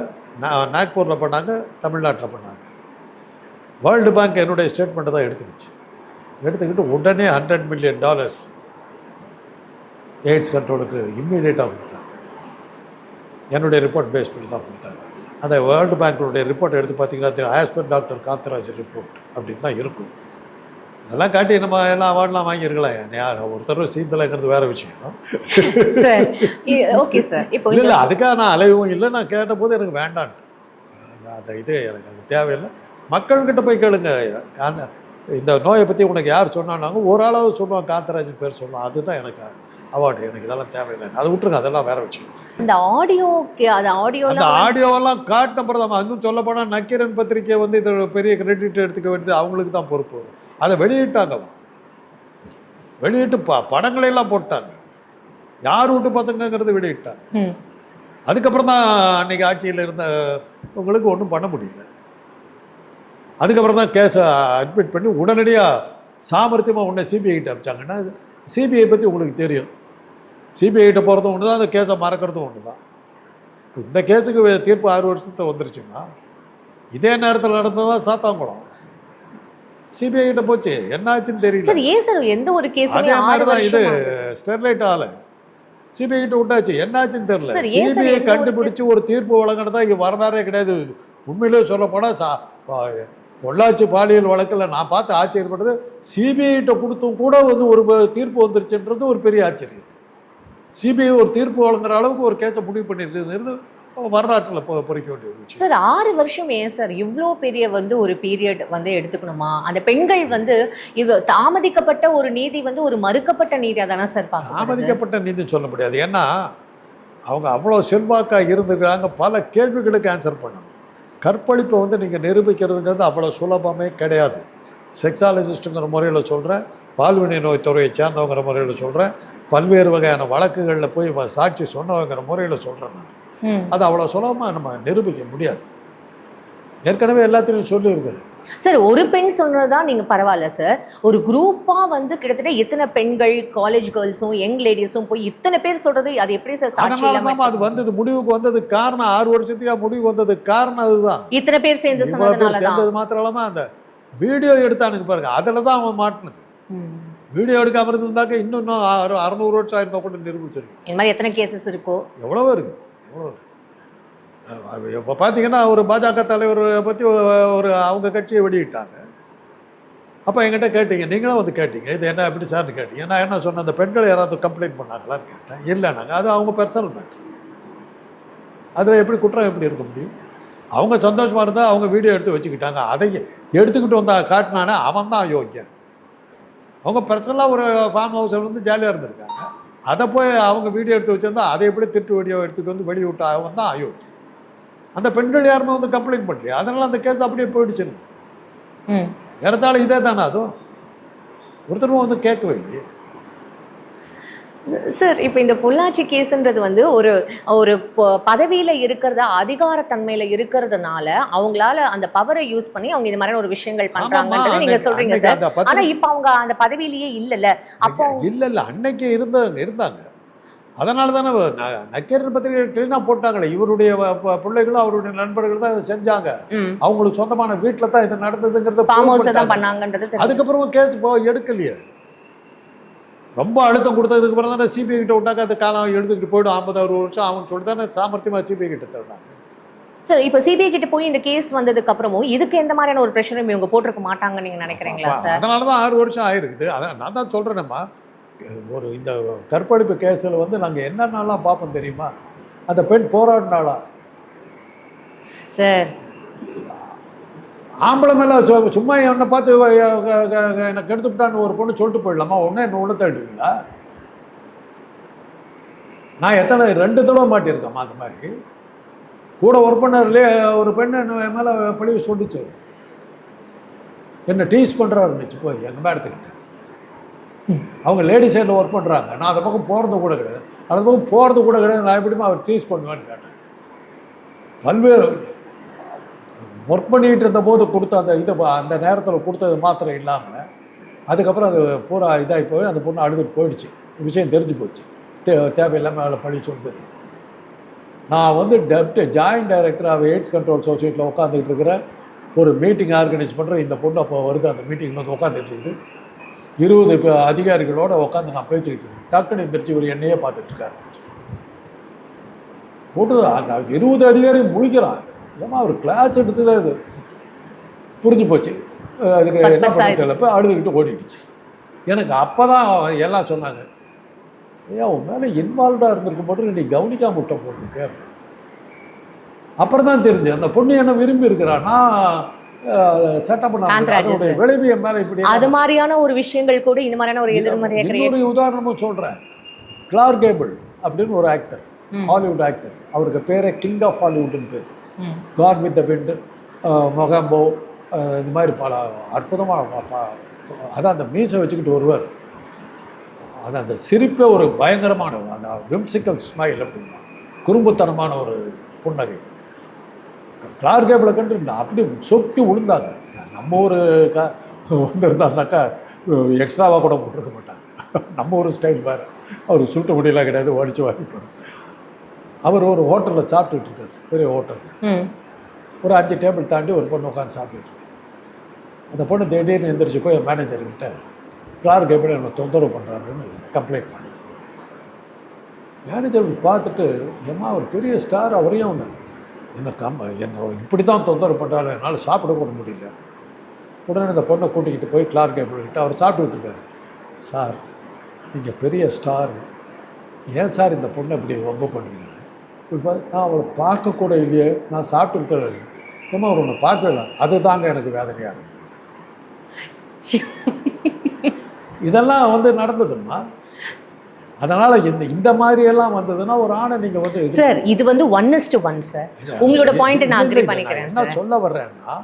Speaker 2: நாக்பூரில் பண்ணாங்க தமிழ்நாட்டில் பண்ணாங்க. வேர்ல்டு பேங்க் என்னுடைய ஸ்டேட்மெண்ட்டை தான் எடுத்துக்கிச்சு. எடுத்துக்கிட்டு உடனே ஹண்ட்ரட் மில்லியன் டாலர்ஸ் எய்ட்ஸ் கண்ட்ரோலுக்கு இம்மீடியட்டாக கொடுத்தாங்க. என்னுடைய ரிப்போர்ட் பேஸ் பண்ணி தான் கொடுத்தாங்க. அந்த வேர்ல்டு பேங்க்கினுடைய ரிப்போர்ட் எடுத்து பார்த்தீங்கன்னா ஆஸ்பர் டாக்டர் காத்தராஜ் ரிப்போர்ட் அப்படின்னு தான் இருக்கும். அதெல்லாம் காட்டி நம்ம எல்லாம் அவார்ட்லாம் வாங்கியிருக்கலாம் யார் ஒருத்தர் சீந்தலைங்கிறது வேற விஷயம்.
Speaker 1: ஓகே சார் இப்போ
Speaker 2: இல்லை அதுக்காக நான் அலையவும் இல்லை. நான் கேட்டபோது எனக்கு வேண்டான்ட்டு. அந்த- அந்த இது எனக்கு அது தேவையில்லை. மக்கள்கிட்ட போய் கேளுங்க. அந்த இந்த நோயை பற்றி உனக்கு யார் சொன்னாங்க ஒரு ஆளாவது சொல்லுவாங்க காந்தராஜன் பேர் சொல்லுவான். அதுதான் எனக்கு அவார்டு. எனக்கு இதெல்லாம் தேவையில்லை. அதை விட்டுருங்க. அதெல்லாம் வேற விஷயம்.
Speaker 1: இந்த ஆடியோக்கு அது
Speaker 2: அந்த
Speaker 1: ஆடியோல
Speaker 2: ஆடியோவெல்லாம் காட்டின பிறகு இன்னும் சொல்ல போனால் நக்கீரன் பத்திரிக்கை வந்து இதோட பெரிய கிரெடிட் எடுத்துக்க வேண்டியது அவங்களுக்கு தான் பொறுப்பு வரும். அதை வெளியிட்டாங்க வெளியிட்டு ப படங்களை எல்லாம் போட்டாங்க. யார் வீட்டு பசங்கங்கிறது வெளியிட்டாங்க. அதுக்கப்புறம் தான் அன்னைக்கு ஆட்சியில் இருந்த உங்களுக்கு ஒன்றும் பண்ண முடியல. அதுக்கப்புறம் தான் கேஸை அட்மிட் பண்ணி உடனடியாக சாமர்த்தியமாக உன்னை சிபிஐ கிட்ட அனுப்பிச்சாங்கன்னா சிபிஐ பற்றி உங்களுக்கு தெரியும். சிபிஐ கிட்ட போகிறதும் ஒன்று தான் அந்த கேஸை மறக்கிறதும் ஒன்று தான் இந்த கேஸுக்கு தீர்ப்பு ஆறு வருஷத்துல வந்துருச்சுன்னா இதே நேரத்தில் நடந்ததா சாத்தாங்குளம் சிபிஐ கிட்ட போச்சு. என்னாச்சுன்னு தெரியல.
Speaker 1: சார் ஏன் சார் எந்த ஒரு கேஸுமே
Speaker 2: அதே மாதிரி தான் இது? ஸ்டெர்லைட் ஆலை சிபிஐ கிட்ட விட்டாச்சு. என்னாச்சுன்னு தெரியல. சிபிஐ
Speaker 3: கண்டுபிடிச்சு ஒரு தீர்ப்பு வழங்கினதா இங்கே வரலாறே கிடையாது. உண்மையிலே சொல்ல போனால் சா பொள்ளாச்சி பாலியல் வழக்கில் நான் பார்த்து ஆச்சரியப்படுறது சிபிஐட்ட கொடுத்தும் கூட வந்து ஒரு தீர்ப்பு வந்துருச்சுன்றது ஒரு பெரிய ஆச்சரியம். சிபிஐ ஒரு தீர்ப்பு வழங்குற அளவுக்கு ஒரு கேஸை முடிவு பண்ணியிருக்குது வரலாற்றில் பொ பொறிக்க வேண்டிய ஒரு விஷயம்.
Speaker 1: சார் ஆறு வருஷம் ஏன் சார்? இவ்வளோ பெரிய வந்து ஒரு பீரியட் வந்து எடுத்துக்கணுமா? அந்த பெண்கள் வந்து இது தாமதிக்கப்பட்ட ஒரு நீதி வந்து ஒரு மறுக்கப்பட்ட நீதியா தானே சார் பார்க்கப்படுது?
Speaker 2: தாமதிக்கப்பட்ட நீதி சொல்ல முடியாது. ஏன்னா அவங்க அவ்வளோ செல்வாக்காக இருந்திருக்கிறாங்க. பல கேள்விகளுக்கு ஆன்சர் பண்ணணும். கற்பழிப்பை வந்து நீங்கள் நிரூபிக்கிறதுங்கிறது அவ்வளோ சுலபமே கிடையாது. செக்ஸாலஜிஸ்ட்டுங்கிற முறையில் சொல்கிறேன் பால்வினை நோய் துறையை சேர்ந்தவங்கிற முறையில் சொல்கிறேன் பல்வேறு வகையான வழக்குகளில் போய் சாட்சி சொன்னவங்கிற முறையில் சொல்கிறேன் நான். அது அவ்வளோ சுலபமாக நம்ம நிரூபிக்க முடியாது. ஏற்கனவே எல்லாத்தையும் சொல்லியிருக்கிறேன்.
Speaker 1: சார் ஒரு பெண் சொன்னதுதான் நீங்க பரவாயில்ல சார். ஒரு குரூப்பா வந்து கிட்டத்தட்ட எத்தனை பெண்கள் காலேஜ் கேர்ள்ஸும் யங் லேடிஸும் போய் இத்தனை பேர் சொல்றது அது எப்படி சார்
Speaker 2: அதனால தான் அது வந்தது முடிவுக்கு வந்ததுக்கு காரணம் ஆறு வருஷத்துக்காக முடிவு வந்ததுக்கு காரணம் அதுதான்
Speaker 1: இத்தனை பேர் சேர்ந்து
Speaker 2: சேர்ந்தது மாத்திரம் இல்லாம அந்த வீடியோ எடுத்தானுங்க பாருங்க அதில் தான் அவன் மாட்டினது. வீடியோ எடுக்காம இருந்திருந்தாக்க இன்னும் இன்னும் அறு- அறுநூறு வருஷம் ஆயிருந்தா கூட நிரூபிச்சிருக்கு
Speaker 1: இந்த மாதிரி எத்தனை கேசஸ் இருக்கோ?
Speaker 2: எவ்வளவோ இருக்கு. எவ்வளோ இப்போ பார்த்தீங்கன்னா ஒரு பாஜக தலைவரை பற்றி ஒரு அவங்க கட்சியை வெளியிட்டாங்க. அப்போ என்கிட்ட கேட்டீங்க. நீங்களும் வந்து கேட்டீங்க. இது என்ன எப்படி சார்னு கேட்டீங்க. நான் என்ன சொன்னேன்? அந்த பெண்கள் யாராவது கம்ப்ளைண்ட் பண்ணாங்களான்னு கேட்டேன். இல்லைனாங்க அது அவங்க பர்சனல் மேட்ரு அதில் எப்படி குற்றம் எப்படி இருக்க முடியும்? அவங்க சந்தோஷமாக இருந்தால் அவங்க வீடியோ எடுத்து வச்சுக்கிட்டாங்க. அதை எடுத்துக்கிட்டு வந்தா காட்டினானே அவன் தான் அயோக்கியன் அவங்க பர்சனலாக ஒரு ஃபார்ம் ஹவுஸில் வந்து ஜாலியாக இருந்திருக்காங்க. அதை போய் அவங்க வீடியோ எடுத்து வச்சிருந்தா அதை எப்படி திட்டு வீடியோ எடுத்துகிட்டு வந்து வெளியே விட்ட அவன் தான் அயோக்கியன் அந்த பெண்கள் யாருமே வந்து கம்ப்ளைண்ட் பண்ணலையே? அதனால் அந்த கேஸ் அப்படியே போயிடுச்சு
Speaker 1: ம்.
Speaker 2: ஏறத்தாழ இதே தானே அதுவும்? ஒருத்தரும் வந்து கேட்கவே இல்லையே.
Speaker 1: சார் இப்போ இந்த பொள்ளாச்சி கேஸ்ன்றது வந்து ஒரு ஒரு பதவியில இருக்கிறத அதிகாரத்தன்மையில இருக்கிறதுனால அவங்களால அந்த பவரை யூஸ் பண்ணி அவங்க இந்த மாதிரியான ஒரு விஷயங்கள் பண்றாங்கன்றது நீங்க சொல்றீங்க சார் ஆனா இப்ப அவங்க அந்த பதவியிலேயே இல்லல்ல. அப்போ
Speaker 2: இல்லை இல்லை அன்னைக்கு இருந்தாங்க. இருந்தாங்க அதனால தானே நக்கீரன் பத்திரிகை கிளீனாக போட்டாங்களே. இவருடைய பிள்ளைகளும் அவருடைய நண்பர்கள் தான் இதை செஞ்சாங்க. அவங்களுக்கு சொந்தமான வீட்டில் தான் இது நடந்ததுங்கிறத. அதுக்கப்புறமா கேஸ் எடுக்கலையே. ரொம்ப அழுத்தம் கொடுத்ததுக்கு அப்புறம் தானே சிபிஐ கிட்ட விட்டாக்க அந்த காலம் எழுதுக்கிட்டு போயிடும். ஐம்பது அறுபது வருஷம் அவங்க சொல்லிட்டு தானே சாமர்த்தியமாக சிபிஐ கிட்ட தருனாங்க
Speaker 1: சார் இப்போ சிபிஐ கிட்ட போய் இந்த கேஸ் வந்ததுக்கு அப்புறமும் இதுக்கு எந்த மாதிரியான ஒரு ப்ரெஷரும் இவங்க போட்டிருக்க மாட்டாங்கன்னு நீங்க நினைக்கிறீங்களா சார்?
Speaker 2: அதனால தான் ஆறு வருஷம் ஆயிருக்குது. அதான் நான் தான் சொல்கிறேனம்மா ஒரு இந்த கற்பழிப்பு கேஸில் வந்து நாங்கள் என்னென்னலாம் பார்ப்போம் தெரியுமா? அந்த பெண் போராடினாளா?
Speaker 1: சார்
Speaker 2: ஆம்பளை மேலே சும்மா என்னை பார்த்து என்னை கெடுத்து விட்டான்னு ஒரு பொண்ணு சொல்லிட்டு போயிடலாமா? ஒன்றும் என்ன உள்ள தள்ளுவீங்களா நான் எத்தனை ரெண்டு தடவை மாட்டியிருக்கேம்மா அந்த மாதிரி. கூட ஒர்க் பண்ணதுலேயே ஒரு பெண்ணு என் மேலே பழிவு சொல்லிச்சு என்ன டீஸ் பண்ணுறாரு இருந்துச்சு போய் எங்கள் மேடத்துக்கிட்ட அவங்க லேடி சைடில் ஒர்க் பண்ணுறாங்க நான் அந்த பக்கம் போகிறது கூட கிடையாது. அந்த பக்கம் போகிறது கூட கிடையாது. நான் எப்படிமா அவர் டீஸ் பண்ணுவேன்னு கேட்டேன். பல்வேறு ஒர்க் பண்ணிகிட்டு இருந்தபோது கொடுத்த அந்த இது அந்த நேரத்தில் கொடுத்தது மாத்திரம் இல்லாமல் அதுக்கப்புறம் அது பூரா இதாகி போய் அந்த பொண்ணு அழுதுட்டு போயிடுச்சு. விஷயம் தெரிஞ்சு போச்சு. தே தேவையில்லாமல் அவளை பழி சொல்லிட்டு நான் வந்து deputy joint director of AIDS control சொசைட்டியில் உட்காந்துக்கிட்டு இருக்கிற ஒரு மீட்டிங் ஆர்கனைஸ் பண்ணுற இந்த பொண்ணு அப்போ வருது. அந்த மீட்டிங்கில் வந்து உட்காந்துட்டு இருக்குது. இருபது இப்போ அதிகாரிகளோடு உட்காந்து நான் பேசிக்கிட்டு இருக்கேன். டாக்டர் எந்திரிச்சு ஒரு என்னையே பார்த்துட்டு இருக்காரு. போட்டு அந்த இருபது அதிகாரி முழிக்கிறான் ஏமா அவர் கிளாஸ் எடுத்துட்டு புரிஞ்சு போச்சு. அதுக்கு என்ன
Speaker 1: Purpose
Speaker 2: பண்ண தெரியல போய் அழுதுகிட்டு ஓடிடுச்சு. எனக்கு அப்போ தான் எல்லாம் சொன்னாங்க. ஏன் உன் மேலே இன்வால்வ்டாக இருந்திருக்கும் போது நீ கவனிக்காம விட்ட போட்டிருக்க. அப்புறம் தான் தெரிஞ்சு அந்த பொண்ணு என்ன விரும்பி இருக்கிறா? நான் செட்டப் பண்ண விளைவு என் மேலே இப்படி
Speaker 1: அது மாதிரியான ஒரு விஷயங்கள் கூட இந்த மாதிரியான ஒரு எதிர்மறையை
Speaker 2: இன்னொரு உதாரணமும் சொல்கிறேன் கிளார் கேபிள் அப்படின்னு ஒரு ஆக்டர். ஹாலிவுட் ஆக்டர் அவருக்கு பேரே கிங் ஆஃப் ஹாலிவுட்னு பேர். கான் வித் த விண்டு மொகம்போ இந்த மாதிரி பல அற்புதமான ப- அதான் அந்த மீசை வச்சுக்கிட்டு வருவார் அது அந்த சிரிப்பே ஒரு பயங்கரமான அந்த விம்சிக்கல் ஸ்மைல் அப்படின்னா குறும்புத்தனமான ஒரு புன்னகை. கிளார் கேபிளை கண்டு அப்படி சொக்கி விழுந்தாங்க நம்ம ஒரு க வந்திருந்தாருனாக்கா எக்ஸ்ட்ராவாக கூட போட்டிருக்க மாட்டாங்க. நம்ம ஒரு ஸ்டைல் வேறு. அவர் சுட்டு முடியலாம் கிடையாது வடித்து வாங்கிப்பார். அவர் ஒரு ஹோட்டலில் சாப்பிட்டுட்டு இருக்கார். பெரிய ஹோட்டலில்
Speaker 1: ம்.
Speaker 2: ஒரு அஞ்சு டேபிள் தாண்டி ஒரு பொண்ணு உட்காந்து சாப்பிட்டுட்டு அந்த பொண்ணு திடீர்னு எந்திரிச்சு போய் மேனேஜர்கிட்ட கிளார்க் எப்படி என்னை தொந்தரவு பண்ணுறாருன்னு கம்ப்ளைண்ட் பண்ணார். மேனேஜர் பார்த்துட்டு ஏம்மா ஒரு பெரிய ஸ்டார் அவரையும் ஒன்று என்ன கம் என்ன இப்படி தான் தொந்தரவு பண்ணுறாரு என்னால் சாப்பிட கூட முடியல. உடனே இந்த பொண்ணை கூட்டிக்கிட்டு போய் கிளார்க் கிட்ட அவர் சாப்பிட்டுக்கிட்டு இருக்காரு சார் நீங்கள் பெரிய ஸ்டார் ஏன் சார் இந்த பொண்ணை இப்படி ரொம்ப பண்ணுறீங்க இப்போ நான் அவளை பார்க்க கூட இல்லையே நான் சாப்பிட்டுக்கிட்டு ஏமா அவர் உன்னை பார்க்கல அதுதாங்க எனக்கு வேதனையாக இருக்குது இதெல்லாம் வந்து நடந்ததும்மா அதனால் இந்த இந்த மாதிரியெல்லாம் வந்ததுன்னா ஒரு ஆணை நீங்கள் வந்து
Speaker 1: சார் இது வந்து one is to one sir உங்களோட point நான் agree பண்ணிக்கிறேன்
Speaker 2: என்ன. சொல்ல வர்றேன்னா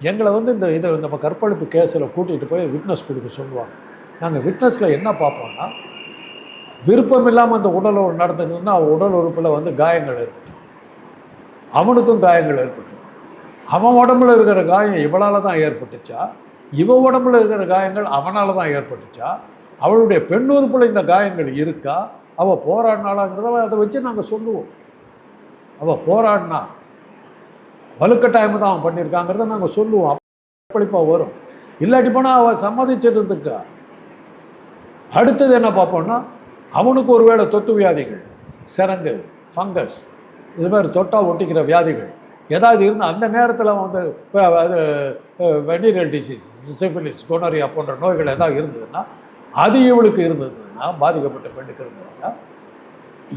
Speaker 2: எங்களை வந்து இந்த இதை நம்ம கற்பழிப்பு கேஸில் கூட்டிகிட்டு போய் விட்னஸ் கொடுக்க சொல்லுவாங்க. நாங்கள் விட்னஸில் என்ன பார்ப்போம்னா விருப்பம் இல்லாமல் அந்த உடல் உறவு நடந்ததுன்னா அவன் உடல் உறுப்பில் வந்து காயங்கள் ஏற்பட்டு அவனுக்கும் காயங்கள் ஏற்பட்டு அவன் உடம்புல இருக்கிற காயம் இவளால் தான் ஏற்பட்டுச்சா? இவ உடம்புல இருக்கிற காயங்கள் அவனால் தான் ஏற்பட்டுச்சா? அவளுடைய பெண் உறுப்பில் இந்த காயங்கள் இருக்கா? அவள் போராடினாளாங்கிறத அதை வச்சு நாங்கள் சொல்லுவோம். அவள் போராடினா வலுக்கட்டாயமாக தான் அவன் பண்ணியிருக்காங்கிறத நாங்கள் சொல்லுவோம். அப்படிப்பா வரும். இல்லாட்டி போனால் அவள் சம்மதிச்சிட்டு இருக்கா அடுத்தது என்ன பார்ப்போம்னா அவனுக்கு ஒருவேளை தொத்து வியாதிகள் சிரங்கு ஃபங்கஸ் இது மாதிரி தொட்டால் ஒட்டிக்கிற வியாதிகள் ஏதாவது இருந்தால் அந்த நேரத்தில் வந்து அது வெனீரியல் டிசீஸ் சிஃபிலிஸ் கொனோரியா போன்ற நோய்கள் ஏதாவது இருந்ததுன்னா அது இவளுக்கு இருந்ததுன்னா பாதிக்கப்பட்ட பெண்ணுக்கு இருந்ததுன்னா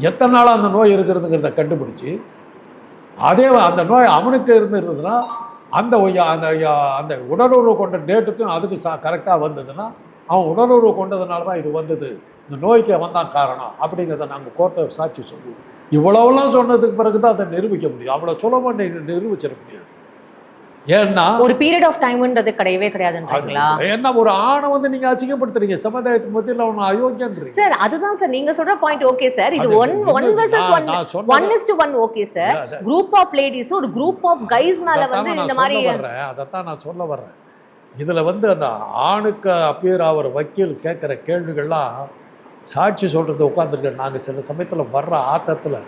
Speaker 2: எத்தனை நாளாக அந்த நோய் இருக்கிறதுங்கிறத கண்டுபிடிச்சி அதே அந்த நோய் அவனுக்கு இருந்திருந்ததுன்னா அந்த அந்த அந்த உடலுறவு கொண்ட டேட்டுக்கும் அதுக்கு சா கரெக்டாக வந்ததுன்னா அவன் உடலுறவு கொண்டதுனால தான் இது வந்தது. இந்த நோய்க்கு அவன் தான் காரணம் அப்படிங்கிறத நாங்கள் கோர்ட்டை சாட்சி சொல்லுவோம் இவ்வளவுலாம் சொன்னதுக்கு பிறகு தான் அதை நிரூபிக்க முடியும். அவ்வளோ சுலபம் நிரூபிச்சிட முடியாது. ஏன்னா
Speaker 1: ஒரு பீரியட் ஆஃப் டைம்ன்றது கிடையவே கிடையாதுன்றீங்களா
Speaker 2: என்ன ஒரு ஆணை வந்து நீங்கள் அசிங்கப்படுத்துறீங்க. சமுதாயத்துக்கு மத்தியில் அவனை அயோக்கியன்றீங்க.
Speaker 1: சார் அதுதான் சார் நீங்க சொல்ற பாயிண்ட் ஓகே சார் இது one one versus one one is to one okay sir. Group of ladies ஒரு குரூப் ஆஃப் கைஸ் மேல வந்து இந்த மாதிரி
Speaker 2: வர்றேன். அதைத்தான் நான் சொல்ல வர்றேன். இதில் வந்து அந்த ஆணுக்கு அப்பியர் ஆகிற வக்கீல் கேட்குற கேள்விகள்லாம் சாட்சி சொல்கிறது உட்காந்துருக்க நாங்கள் சில சமயத்தில் வர்ற ஆத்தத்தில்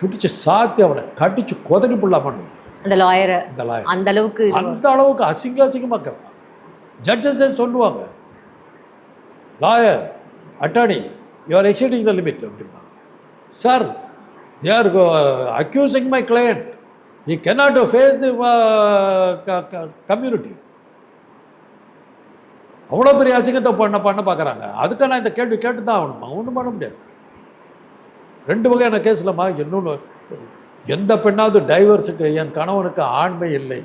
Speaker 2: பிடிச்சி சாத்தி அவனை கடிச்சு கொதறி புள்ள பண்ணும்
Speaker 1: அந்த லாயர்
Speaker 2: இந்த லாயர்
Speaker 1: அந்த அளவுக்கு
Speaker 2: அந்த அளவுக்கு அசிங்க அசிங்கமாக கேட்பாங்க. ஜட்ஜஸே சொல்லுவாங்க lawyer attorney you're exceeding the limit அப்படிம்பாங்க. Sir they are accusing my client I cannot face the community அவ்வளோ பெரிய அசிங்கத்தை பண்ண பண்ண பார்க்குறாங்க அதுக்கு நான் இந்த கேள்வி கேட்டு தான் ஆகணுமா? ஒன்றும் பண்ண முடியாது. ரெண்டு வகையான கேஸ்லம்மா இன்னொன்று எந்த பெண்ணாவது டைவர்ஸுக்கு என் கணவனுக்கு ஆண்மை இல்லை.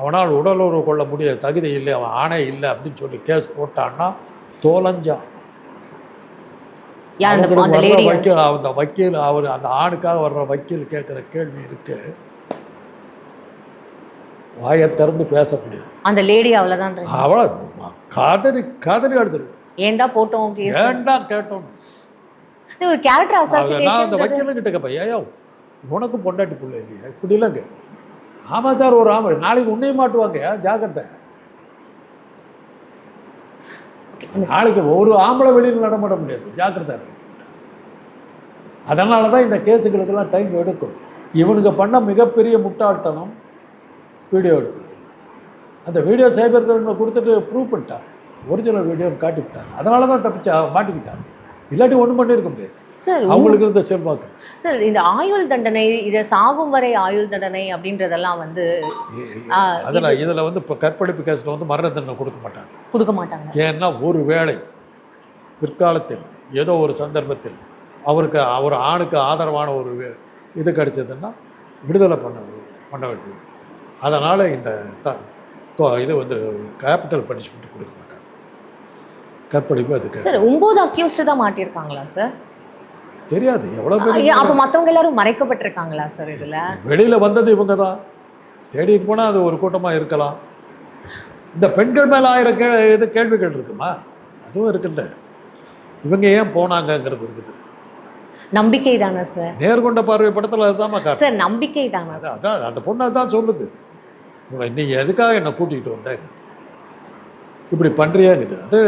Speaker 2: அவனால் உடலுறவு கொள்ள முடிய தகுதி இல்லை அவன் ஆணை இல்லை அப்படின்னு சொல்லி கேஸ் போட்டான்னா தோலஞ்சா. வக்கீல் அந்த வக்கீல் அவர் அந்த ஆணுக்காக வர்ற வக்கீல் கேட்குற கேள்வி இருக்கு. வாயை திறந்து பேச முடியாது
Speaker 1: அந்த லேடி அவ்வளவுதான்
Speaker 2: அவளை கதறி கதறி எடுத்துருவோம்
Speaker 1: ஏன்டா போட்டோம்
Speaker 2: ஏன்டா கேட்டோம்
Speaker 1: ஒரு கேரக்டர்
Speaker 2: அது நான் அந்த
Speaker 1: அசாசினேஷன்
Speaker 2: வக்கீலுக்கிட்ட கேட்பேன் ஏயோ உனக்கு பொண்டாட்டி பிள்ளை இல்லையா? இப்படி இல்லைங்க. ஆமாம் சார் ஒரு ஆமாம் நாளைக்கு உன்னையும் மாட்டுவாங்க. ஜாக்கிரதை? நாளைக்கு ஒரு ஆம்பளை வெளியில் நடமாட முடியாது. ஜாக்கிரதை அதனால தான் இந்த கேஸுகளுக்கெல்லாம் டைம் எடுக்கும். இவனுங்க பண்ண மிகப்பெரிய முட்டாள்தனம் வீடியோ எடுத்தது அந்த வீடியோ சைபர் கிரைமில் கொடுத்துட்டு ப்ரூவ் பண்ணிட்டாங்க. ஒரிஜினல் வீடியோன்னு காட்டி விட்டாங்க அதனால தான் தப்பிச்சு மாட்டிக்கிட்டாங்க. இல்லாட்டி ஒன்றும் பண்ணியிருக்க முடியாது.
Speaker 1: சார்
Speaker 2: அவங்களுக்கு இருந்த செல்வாக்கு.
Speaker 1: சார் இந்த ஆயுள் தண்டனை இதை சாகும் வரை ஆயுள் தண்டனை அப்படின்றதெல்லாம் வந்து
Speaker 2: அதில் இதில் வந்து இப்போ கற்பழிப்பு கேஸில் வந்து மரண தண்டனை கொடுக்க மாட்டாங்க.
Speaker 1: கொடுக்க மாட்டாங்க.
Speaker 2: ஏன்னா ஒரு வேளை பிற்காலத்தில் ஏதோ ஒரு சந்தர்ப்பத்தில் அவருக்கு அவர் ஆணுக்கு ஆதரவான ஒரு இது கிடைச்சதுன்னா விடுதலை பண்ண பண்ண வேண்டியது. அதனால் இந்த த இது வந்து கேபிட்டல் பனிஷ்மெண்ட் கொடுக்க மாட்டாங்க. கற்பழிப்பு அதுக்கு
Speaker 1: சார் ஒன்பது அக்யூஸ்டு தான் மாட்டியிருக்காங்களா சார்?
Speaker 2: தெரியாது எவ்வளோ பேர்
Speaker 1: அப்ப மத்தவங்க எல்லாரும் மறைக்கப்பட்டிருக்காங்களா சார் இதுல?
Speaker 2: வெளியில் வந்தது இவங்க தான். தேடிட்டு போனால் அது ஒரு கூட்டமாக இருக்கலாம். இந்த பெண்கள் மேலே ஆயிரம் கே இது கேள்விகள் இருக்குமா? அதுவும் இருக்குல்ல. இவங்க ஏன் போனாங்கங்கிறது இருக்குது.
Speaker 1: நம்பிக்கை தானே சார்?
Speaker 2: நேர்கொண்ட பார்வை படத்தில் காட்டு
Speaker 1: சார் நம்பிக்கை தானே
Speaker 2: அது அதான் அந்த பொண்ணு அதான் சொல்லுது. உங்களை நீ எதுக்காக என்னை கூட்டிகிட்டு வந்தேன் இப்படி பண்ணுறியாங்குது அது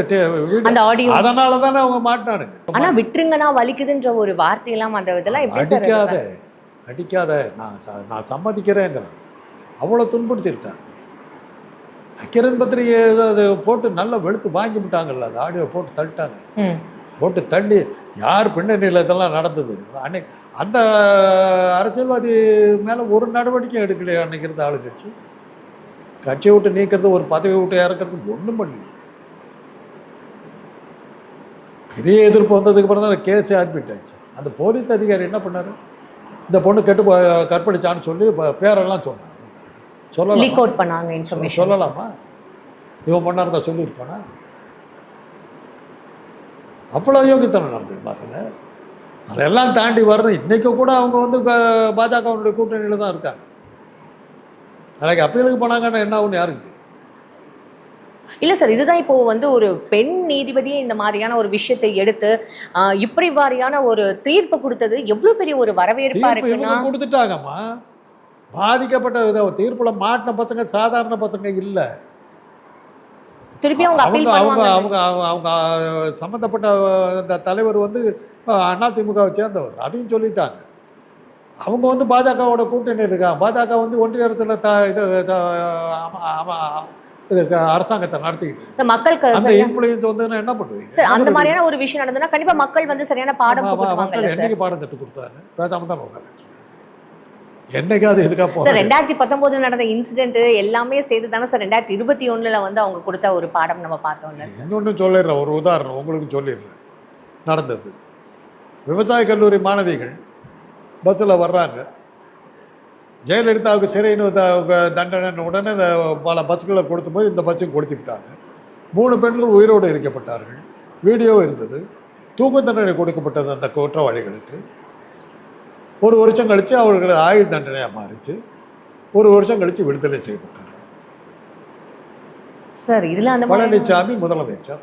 Speaker 2: அதனால தானே அவங்க மாட்டினானுங்க.
Speaker 1: ஆனா விட்டுருங்கன்னா வலிக்குதுன்ற ஒரு வார்த்தையெல்லாம் அந்த இதெல்லாம்
Speaker 2: அடிக்காத அடிக்காத நான் நான் சம்மதிக்கிறேங்கிறேன். அவ்வளோ துன்புறுத்திருக்காங்க நக்கீரன் பத்திரிகை அது போட்டு நல்லா வெளுத்து வாங்கி விட்டாங்கல்ல அந்த ஆடியோ போட்டு தள்ளிட்டாங்க. போட்டு தள்ளி யார் பின்னணியில் இதெல்லாம் நடந்தது? அன்னைக்கு அந்த அரசியல்வாதி மேலே ஒரு நடவடிக்கை எடுக்கலையே அன்னைக்கு இருந்த ஆளுங்கட்சி? கட்சியை விட்டு நீக்கிறது ஒரு பதவி விட்டு இறக்கிறது ஒன்றும் பண்ணலையே. பெரிய எதிர்ப்பு வந்ததுக்கு அப்புறம் தான் கேஸ் அட்மிட் ஆச்சு அந்த போலீஸ் அதிகாரி என்ன பண்ணாரு? இந்த பொண்ணு கெட்டு கற்பழிச்சான்னு சொல்லி பேரெல்லாம் சொன்னார். சொல்லலாம்? சொல்லலாமா? இவன் பண்ணா இருந்தா சொல்லியிருப்பானா? அவ்வளோ யோகித்தனம் நடந்தது பாருங்க. அதெல்லாம் தாண்டி வரணும் இன்னைக்கு கூட அவங்க வந்து பாஜகவினுடைய கூட்டணியில் தான் இருக்காங்க. நாளைக்கு அப்பீலுக்கு போனாங்கன்னா என்ன ஆகும்னு யாருக்கு
Speaker 1: இல்ல சார் இதுதான் இப்போ வந்து ஒரு பெண் நீதிபதியே இந்த மாதிரியான ஒரு விஷயத்தை எடுத்து இப்படி வாரியான ஒரு தீர்ப்பு கொடுத்தது எவ்வளவு பெரிய ஒரு வரவேற்பா இருக்குன்னா
Speaker 2: கொடுத்துட்டாங்கம்மா. பாதிக்கப்பட்ட இத தீர்ப்புல மாட்டின பசங்க சாதாரண பசங்க இல்லை.
Speaker 1: திருப்பி அவங்க
Speaker 2: அவங்க
Speaker 1: அப்பீல்
Speaker 2: அவங்க அவங்க அவங்க அவங்க சம்மந்தப்பட்ட அந்த தலைவர் வந்து அதிமுகவை சேர்ந்தவர். அதையும் சொல்லிட்டாங்க. அவங்க வந்து பாஜகவோட கூட்டணி இருக்காங்க பாஜக வந்து ஒன்றிய அரசில் த இது அரசாங்கத்தை நடத்திக்கிட்டு இருக்கு.
Speaker 1: மக்களுக்கு
Speaker 2: அந்த இன்ஃப்ளூயன்ஸ் வந்து என்ன பண்ணுவீங்க?
Speaker 1: அந்த? மாதிரியான ஒரு விஷயம் நடந்ததுன்னா கண்டிப்பா மக்கள் வந்து சரியான பாடம்
Speaker 2: மக்கள் என்னைக்கு பாடம் கற்றுக் கொடுத்தாங்க? பேசாம தான் உட்காந்துட்டு என்னைக்காவது இதுக்காக
Speaker 1: சார்
Speaker 2: போகிறேன்
Speaker 1: ரெண்டாயிரத்தி பத்தொன்பதுல நடந்த இன்சிடென்ட் எல்லாமே சேர்த்து தானே சார். ரெண்டாயிரத்தி இருபத்தி ஒண்ணுல வந்து அவங்க கொடுத்த ஒரு பாடம் நம்ம பார்த்தோம்ல
Speaker 2: இன்னொன்று சொல்லிடுறேன் ஒரு உதாரணம் உங்களுக்கு சொல்லிடுறேன். நடந்தது. விவசாய கல்லூரி மாணவிகள் பஸ்ஸில் வர்றாங்க. ஜெயலலிதாவுக்கு சிறைன்னு அவங்க தண்டனை உடனே இந்த பல பஸ்களை கொடுத்தும்போது இந்த பஸ்ஸும் கொடுத்து விட்டாங்க. மூணு பெண்கள் உயிரோடு இருக்கப்பட்டார்கள். வீடியோ இருந்தது. தூக்கு தண்டனை கொடுக்கப்பட்டது அந்த குற்றவாளிகளுக்கு. ஒரு வருஷம் கழித்து அவர்கள் ஆயுள் தண்டனையாக மாறிச்சு. ஒரு வருஷம் கழித்து விடுதலை செய்யப்பட்டார்
Speaker 1: சார் இதுல அந்த
Speaker 2: பழனிசாமி முதலமைச்சர்.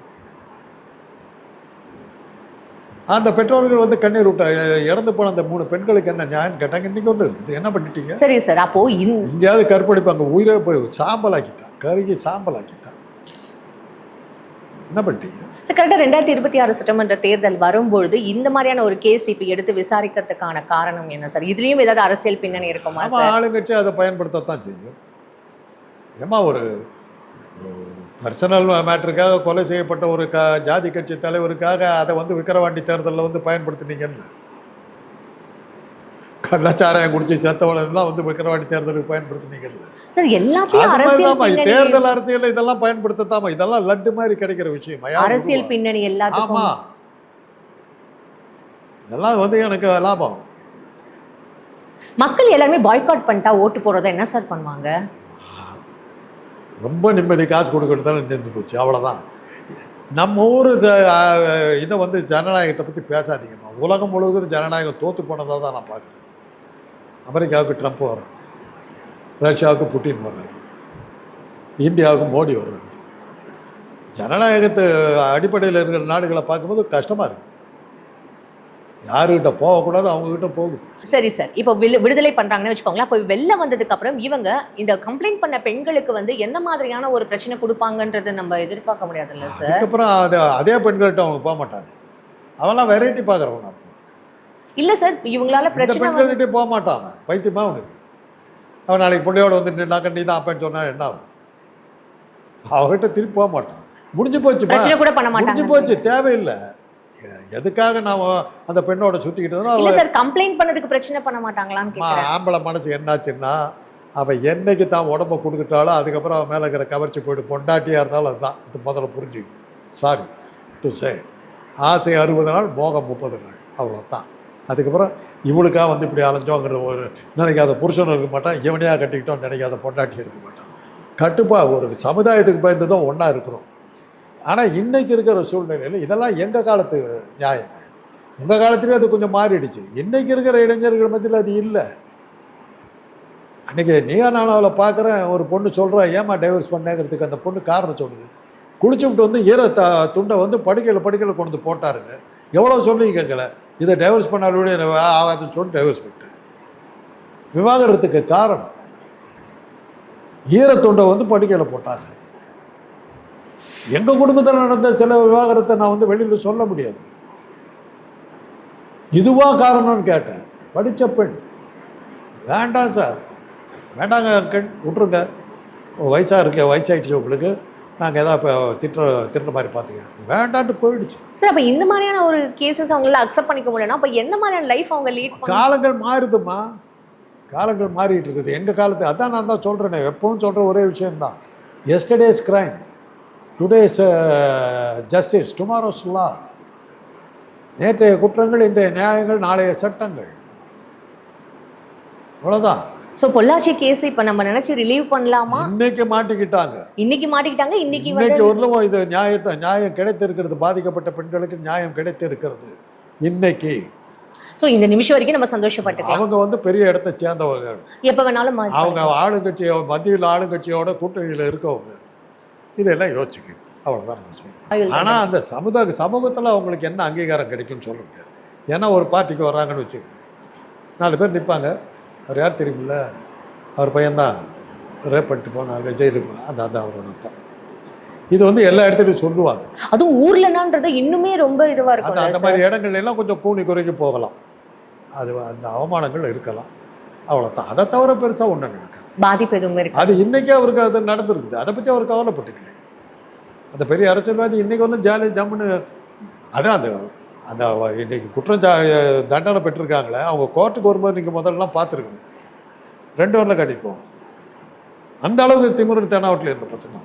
Speaker 2: அந்த பெற்றோர்கள் வந்து கண்ணீர் விட்டாங்க இறந்து போன அந்த மூணு பெண்களுக்கு என்ன நியாயம் கேட்டாங்க? இன்னைக்கு ஒன்று இருக்குது என்ன பண்ணிட்டீங்க?
Speaker 1: சரி சார். அப்போ
Speaker 2: இங்கேயாவது கற்பழிப்பு அங்கே உயிரை போய் சாம்பலாக்கிட்டான். கருகி சாம்பலாக்கிட்டான். என்ன பண்ணிட்டீங்க?
Speaker 1: சார் கரெக்டாக ரெண்டாயிரத்தி இருபத்தி ஆறு சட்டமன்ற தேர்தல் வரும்பொழுது இந்த மாதிரியான ஒரு கேஸ் இப்போ எடுத்து விசாரிக்கிறதுக்கான காரணம் என்ன சார்? இதுலயும் ஏதாவது அரசியல் பின்னணி இருக்குமா
Speaker 2: ஆளுங்கட்சி அதை பயன்படுத்தத்தான் செய்யும். ஏமா ஒரு பர்சனல் மேட்டருக்காக கொலை செய்யப்பட்ட ஒரு க ஜாதி கட்சி தலைவருக்காக அதை வந்து விக்கிரவாண்டி தேர்தலில் வந்து பயன்படுத்தினீங்கன்னு. கள்ளச்சாராயம் குடிச்சு செத்தவனெல்லாம் வந்து விக்கிரவாண்டி தேர்தலுக்கு பயன்படுத்தினீங்கல்ல.
Speaker 1: சார் எல்லாத்தையும்
Speaker 2: தேர்தல் அரசியல் இதெல்லாம் பயன்படுத்தத்தாமா இதெல்லாம் லட்டு மாதிரி கிடைக்கிற விஷயம்?
Speaker 1: அரசியல் பின்னணி
Speaker 2: ஆமா.
Speaker 1: எல்லாத்துக்கும்
Speaker 2: இதெல்லாம் வந்து எனக்கு லாபம்.
Speaker 1: மக்கள் எல்லாருமே பாய்காட் பண்ணிட்டா ஓட்டு போறத என்ன சார் பண்ணுவாங்க?
Speaker 2: ரொம்ப நிம்மதி காசு கொடுக்கறதால நின்று போச்சு. அவ்வளோதான் நம்ம ஊர் இதை வந்து ஜனநாயகத்தை பற்றி பேசாதீங்கம்மா. உலகம் முழுவதும் ஜனநாயகம் தோற்று போனதாக தான் நான் பார்க்குறேன். அமெரிக்காவுக்கு ட்ரம்ப் வர்றார். ரஷ்யாவுக்கு புட்டின் வர்றாரு. இந்தியாவுக்கு மோடி வர்றாரு. ஜனநாயகத்து அடிப்படையில் இருக்கிற நாடுகளை பார்க்கும்போது கஷ்டமாக இருக்குது யாருக்கிட்ட போகக்கூடாது அவங்கக்கிட்ட போகுது
Speaker 1: சரி சார். இப்போ விடு- விடுதலை பண்றாங்கன்னு வச்சுக்கோங்களேன் அப்போ வெளில வந்ததுக்கு அப்புறம் இவங்க இந்த கம்ப்ளைண்ட் பண்ண பெண்களுக்கு வந்து எந்த மாதிரியான ஒரு பிரச்சனை கொடுப்பாங்கன்றது நம்ம எதிர்பார்க்க முடியாதுல்ல சார்?
Speaker 2: அதுக்கப்புறம் அது அதே பெண்கள்கிட்ட அவங்க போக மாட்டாங்க. அவெல்லாம் வெரைட்டி பார்க்குறவங்க
Speaker 1: இல்ல சார் இவங்களால பிரச்சனை
Speaker 2: பெண்கள்கிட்டே போக மாட்டான் அவன். பைத்தியமா அவனுக்கு. அவன் நாளைக்கு பிள்ளையோட வந்து நின்னாக்க நீ தான் அப்பன்னு சொன்னா என்ன ஆகும்? அவகிட்ட திருப்பி போக மாட்டான். முடிஞ்சு போச்சுப்பா
Speaker 1: பிரச்சனை கூட பண்ண
Speaker 2: முடிஞ்சு
Speaker 1: மாட்டாங்க
Speaker 2: போச்சு தேவையில்லை. எதுக்காக நான் அந்த பெண்ணோட சுத்திக்கிட்டு
Speaker 1: இல்ல சார் கம்ப்ளைண்ட் பண்ணதுக்கு பிரச்சனை பண்ண மாட்டாங்களான்னு
Speaker 2: ஆம்பளை மனசு என்னாச்சுன்னா அவன் என்னைக்கு தான் உடம்ப கொடுத்துட்டாலும் அதுக்கப்புறம் அவன் மேலே இருக்கிற கவர்ச்சி போயிட்டு பொண்டாட்டியாக இருந்தாலும் அதுதான். இது முதல்ல புரிஞ்சு. சாரி டு சே ஆசை அறுபது நாள் மோகம் முப்பது நாள். அவ்வளோதான் அதுக்கப்புறம் இவளுக்காக வந்து இப்படி அலைஞ்சோங்கிற ஒரு நினைக்காத புருஷனும் இருக்க மாட்டான். இவனையாக கட்டிக்கிட்டோம் நினைக்காத பொண்டாட்டி இருக்க மாட்டான். கட்டுப்பா ஒரு சமுதாயத்துக்கு பயந்து தான் ஒன்றா இருக்கிறோம். ஆனால் இன்றைக்கி இருக்கிற சூழ்நிலையில் இதெல்லாம் எங்கள் காலத்து நியாயம்? உங்கள் காலத்துலேயே அது கொஞ்சம் மாறிடுச்சு. இன்றைக்கி இருக்கிற இளைஞர்கள் மத்தியில் அது இல்லை. அன்றைக்கி நீயா நானாவில் பார்க்குறேன் ஒரு பொண்ணு சொல்கிறா ஏமா டைவர்ஸ் பண்ணேங்கிறதுக்கு அந்த பொண்ணு காரணம் சொல்லுது. குளிச்சு விட்டு வந்து ஈர த துண்டை வந்து படுக்கையில் படுக்கையில் கொண்டு வந்து போட்டாருங்க. எவ்வளோ சொல்லி கேட்கல இதை டைவர்ஸ் பண்ணாலுடைய ஆகாதுன்னு சொல்லி டைவர்ஸ் பண்ணிட்டேன். விவாகரத்துக்கு காரணம். ஈரத்துண்டை வந்து படுக்கையில் போட்டாங்க. எங்கள் குடும்பத்தில் நடந்த சில விவாகரத்தை நான் வந்து வெளியில் சொல்ல முடியாது. இதுவா காரணம்னு கேட்டேன். படித்த பெண். வேண்டாம் சார். வேண்டாங்க அங்கிள் விட்ருங்க வயசாக இருக்க வயசாயிடுச்சு உங்களுக்கு. நாங்கள் எதாவது இப்போ திட்டுற திட்டுற மாதிரி பார்த்துக்க. வேண்டான்ட்டு போயிடுச்சு.
Speaker 1: சார் அப்ப இந்த மாதிரியான ஒரு கேசஸ் அவங்களால அக்செப்ட் பண்ணிக்க முடியலன்னா அப்ப எந்த மாதிரியான லைஃப் அவங்க லீட்
Speaker 2: காலங்கள் மாறுதும்மா. காலங்கள் மாறிட்டு இருக்குது. எங்கள் காலத்து அதான் நான் தான் சொல்கிறேனே எப்பவும் சொல்கிற ஒரே விஷயம்தான். Yesterday's crime today's justice tomorrow's law நேற்றைய குற்றங்கள் இன்றைய நியாயங்கள் நாளைய சட்டங்கள். அவ்வளோதான்
Speaker 1: சோ பொள்ளாச்சி கேஸ் இப்ப நம்ம நினைச்சு ரிலீவ் பண்ணலாமா?
Speaker 2: இன்னைக்கு மாட்டிக்கிட்டாங்க.
Speaker 1: இன்னைக்கு மாட்டிக்கிட்டாங்க இன்னைக்கு
Speaker 2: இன்னைக்கு வரலும் இது நியாயத்தை நியாயம் கிடைத்திருக்கிறது பாதிக்கப்பட்ட பெண்களுக்கு நியாயம் கிடைத்திருக்கிறது. இன்னைக்கு.
Speaker 1: சோ இந்த நிமிஷம் வரைக்கும் நம்ம சந்தோஷப்பட்டுக்கலாம்.
Speaker 2: அவங்க வந்து பெரிய இடத்தை சேர்ந்தவங்க.
Speaker 1: எப்ப வேணாலும்
Speaker 2: அவங்க ஆளுங்கட்சியோ மத்தியில் ஆளுங்கட்சியோட கூட்டணியில் இருக்கவங்க. இதெல்லாம் யோசிக்க அவ்வளோதான் நம்ம சொல்லுவோம்
Speaker 1: ஆயுள்
Speaker 2: ஆனால் அந்த சமுதாய சமூகத்தில் அவங்களுக்கு என்ன அங்கீகாரம் கிடைக்கும்னு சொல்ல முடியாது. ஏன்னா ஒரு பார்ட்டிக்கு வர்றாங்கன்னு வச்சுக்கோங்க. நாலு பேர் நிற்பாங்க அவர் யார் தெரியுமில்ல? அவர் பையன்தான். ரேப் பண்ணிட்டு போனாங்க ஜெயிலுக்கு. அந்த அந்த அவரோட அப்பா. இது வந்து எல்லா இடத்துலையும் சொல்லுவாங்க.
Speaker 1: அதுவும் ஊர்லனான்றது இன்னுமே ரொம்ப இதுவா
Speaker 2: அந்த அந்த
Speaker 1: இருக்கும்
Speaker 2: மாதிரி இடங்கள்ல எல்லாம் கொஞ்சம் கூனி குறைக்கு போகலாம். அது அந்த அவமானங்கள் இருக்கலாம். அவ்வளோதான் அதை தவிர பெருசாக ஒன்றும் நடக்காது.
Speaker 1: பாதிப்பு எதுவும் இருக்கு?
Speaker 2: அது இன்னைக்கே அவருக்கு அது நடந்திருக்குது. அதை பற்றி அவர் கவலைப்பட்டுக்கல அந்த பெரிய அரசியல்வாதி இன்னைக்கு ஒன்றும் ஜாலி ஜம்முன்னு அதான் அந்த அந்த இன்னைக்கு குற்றம் ஜா தண்டனை பெற்றிருக்காங்களே அவங்க கோர்ட்டுக்கு வரும்போது நீங்கள் முதல்லலாம் பார்த்துருக்கணும். ரெண்டு வரல கட்டிப்போம் போவோம் அந்த அளவுக்கு திமுரு தெனாவட்டில் இருந்த பசங்க.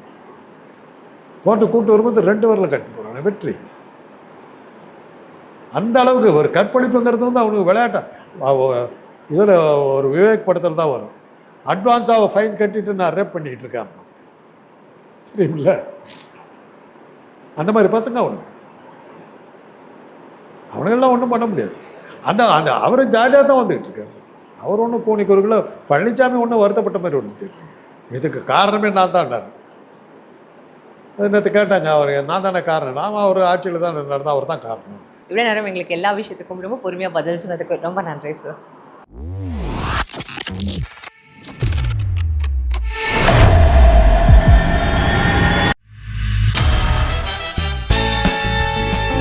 Speaker 2: கோர்ட்டு கூட்டு வரும்போது ரெண்டு வரல கட்டி போகிறாங்க வெற்றி. அந்த அளவுக்கு ஒரு கற்பழிப்புங்கிறது வந்து அவனுக்கு விளையாட்டா இதில் ஒரு விவேக் படத்தில் தான் வரும். அட்வான்ஸாக ஃபைன் கட்டிட்டு நான் ரேப் பண்ணிக்கிட்டு இருக்கேன். தெரியுமில்ல? அந்த மாதிரி பசங்க அவனுக்கு அவனுங்கெல்லாம் ஒன்றும் பண்ண முடியாது. அந்த அந்த அவர் ஜாலியாக தான் வந்துக்கிட்டு இருக்காரு. அவர் ஒன்றும் கூனிக்குறுகளை பழனிசாமி ஒன்றும் வருத்தப்பட்ட மாதிரி ஒன்று தெரியல. இதுக்கு காரணமே நான் தான்னார் அது நேற்று கேட்டாங்க அவர் நான் தானே காரணம். நாம் அவர் ஆட்சியில் தான் நடந்தால் அவர் தான் காரணம்.
Speaker 1: இவ்வளோ நேரம் எங்களுக்கு எல்லா விஷயத்துக்கும் ரொம்ப பொறுமையாக பதில் சொன்னதுக்கு ரொம்ப நன்றி சார்